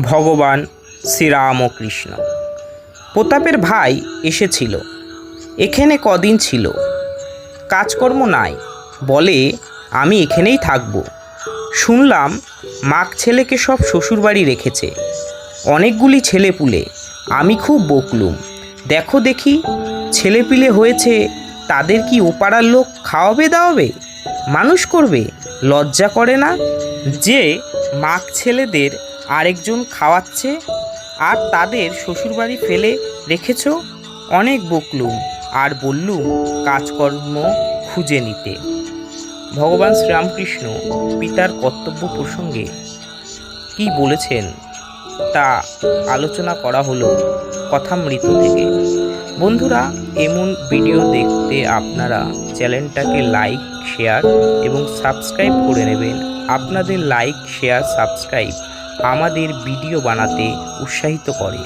ভগবান শ্রীরামকৃষ্ণ। প্রতাপের ভাই এসেছিল। এখানে কদিন ছিল। কাজকর্ম নাই। বলে, আমি এখানেই থাকব। শুনলাম, মাক ছেলেকে সব শ্বশুরবাড়ি রেখেছে। অনেকগুলি ছেলেপুলে আমি খুব বকলুম। দেখো দেখি ছেলেপিলে হয়েছে, তাদের কি ওপাড়ার লোক খাওয়াবে দাওয়াবে? মানুষ করবে? লজ্জা করে না? যে মাক ছেলেদের আরেকজন খাওয়াচ্ছে আর তাদের শ্বশুরবাড়ি ফেলে রেখেছ অনেক বকলুম আর বললুম কাজকর্ম খুঁজে নিতে। ভগবান শ্রীরামকৃষ্ণ পিতার কর্তব্য প্রসঙ্গে কি বলেছেন তা আলোচনা করা হলো কথামৃত থেকে। বন্ধুরা, এমন ভিডিও দেখতে আপনারা চ্যানেলটাকে লাইক, শেয়ার এবং সাবস্ক্রাইব করে নেবেন। আপনাদের লাইক, শেয়ার, সাবস্ক্রাইব আমাদের ভিডিও বানাতে উৎসাহিত করে।